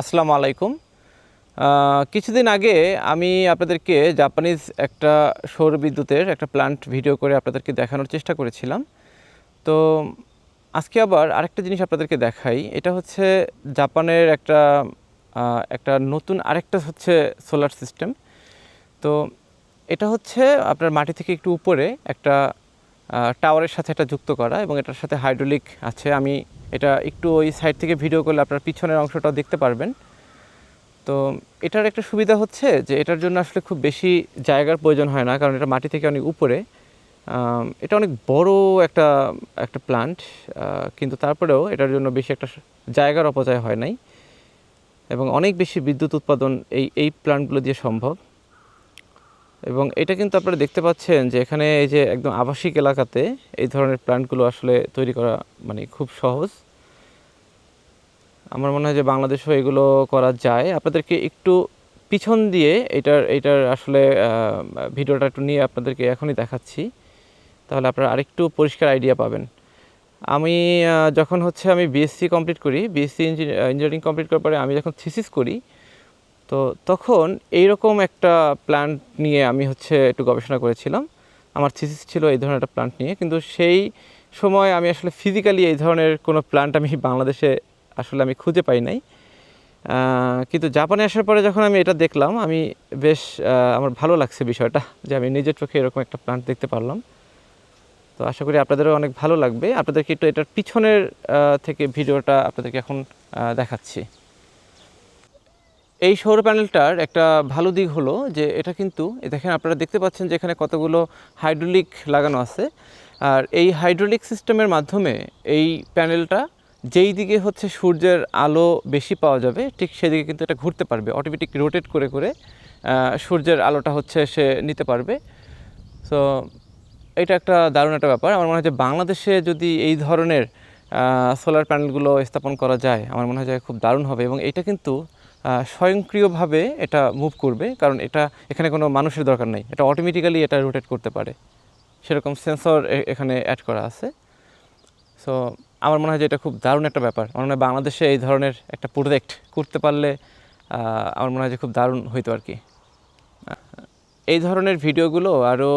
আসসালামু আলাইকুম। কিছুদিন আগে আমি আপনাদেরকে জাপানিজ একটা সৌর বিদ্যুতের একটা প্ল্যান্ট ভিডিও করে আপনাদেরকে দেখানোর চেষ্টা করেছিলাম। তো আজকে আবার আরেকটা জিনিস আপনাদেরকে দেখাই। এটা হচ্ছে জাপানের একটা একটা নতুন আরেকটা হচ্ছে সোলার সিস্টেম তো এটা হচ্ছে আপনার মাটি থেকে একটু উপরে একটা টাওয়ারের সাথে এটা যুক্ত করা এবং এটার সাথে হাইড্রোলিক আছে। আমি এটা একটু ওই সাইড থেকে ভিডিও করলে আপনার পিছনের অংশটাও দেখতে পারবেন। তো এটার একটা সুবিধা হচ্ছে যে এটার জন্য আসলে খুব বেশি জায়গার প্রয়োজন হয় না, কারণ এটা মাটি থেকে অনেক উপরে। এটা অনেক বড় একটা একটা প্লান্ট কিন্তু তারপরেও এটার জন্য বেশি একটা জায়গার অপচয় হয় নাই। এবং অনেক বেশি বিদ্যুৎ উৎপাদন এই এই প্লান্টগুলো দিয়ে সম্ভব। এবং এটা কিন্তু আপনারা দেখতে পাচ্ছেন যে এখানে এই যে একদম আবাসিক এলাকাতে এই ধরনের প্ল্যান্টগুলো আসলে তৈরি করা মানে খুব সহজ। আমার মনে হয় যে বাংলাদেশেও এগুলো করা যায়। আপনাদেরকে একটু পিছন দিয়ে এটার এটার আসলে ভিডিওটা একটু নিয়ে আপনাদেরকে এখনই দেখাচ্ছি। তাহলে আপনারা আরেকটু পরিষ্কার আইডিয়া পাবেন। আমি যখন হচ্ছে আমি বিএসসি কমপ্লিট করি বিএসসি ইঞ্জিনিয়ারিং কমপ্লিট করার পরে আমি যখন থিসিস করি, তো তখন এইরকম একটা প্ল্যান্ট নিয়ে আমি হচ্ছে একটু গবেষণা করেছিলাম। আমার থিসিস ছিল এই ধরনের একটা প্ল্যান্ট নিয়ে। কিন্তু সেই সময় আমি আসলে ফিজিক্যালি এই ধরনের কোনো প্ল্যান্ট আমি বাংলাদেশে আসলে আমি খুঁজে পাই নাই। কিন্তু জাপানে আসার পরে যখন আমি এটা দেখলাম, আমি বেশ আমার ভালো লাগছে বিষয়টা যে আমি নিজের চোখে এরকম একটা প্ল্যান্ট দেখতে পারলাম। তো আশা করি আপনাদেরও অনেক ভালো লাগবে। আপনাদেরকে একটু এটার পিছনের থেকে ভিডিওটা আপনাদেরকে এখন দেখাচ্ছি। এই সৌর প্যানেলটার একটা ভালো দিক হলো যে এটা কিন্তু দেখেন আপনারা দেখতে পাচ্ছেন যে এখানে কতগুলো হাইড্রোলিক লাগানো আছে। আর এই হাইড্রোলিক সিস্টেমের মাধ্যমে এই প্যানেলটা যেই দিকে হচ্ছে সূর্যের আলো বেশি পাওয়া যাবে, ঠিক সেদিকে কিন্তু এটা ঘুরতে পারবে। অটোমেটিক রোটেট করে করে সূর্যের আলোটা হচ্ছে সে নিতে পারবে। সো এটা একটা দারুণ একটা ব্যাপার। আমার মনে হয় যে বাংলাদেশে যদি এই ধরনের সোলার প্যানেলগুলো স্থাপন করা যায়, আমার মনে হয় যে খুব দারুণ হবে এবং এটা কিন্তু স্বয়ংক্রিয়ভাবে এটা মুভ করবে, কারণ এটা এখানে কোনো মানুষের দরকার নেই। এটা অটোমেটিক্যালি এটা রোটেট করতে পারে। সেরকম সেন্সর এখানে অ্যাড করা আছে। সো আমার মনে হয় যে এটা খুব দারুণ একটা ব্যাপার। আমার মনে হয় বাংলাদেশে এই ধরনের একটা প্রোজেক্ট করতে পারলে আমার মনে হয় যে খুব দারুণ হইতো আর কি। এই ধরনের ভিডিওগুলো আরও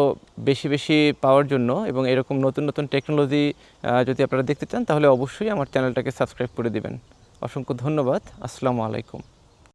বেশি বেশি পাওয়ার জন্য এবং এরকম নতুন নতুন টেকনোলজি যদি আপনারা দেখতে চান, তাহলে অবশ্যই আমার চ্যানেলটাকে সাবস্ক্রাইব করে দেবেন। অসংখ্য ধন্যবাদ। আসসালামু আলাইকুম।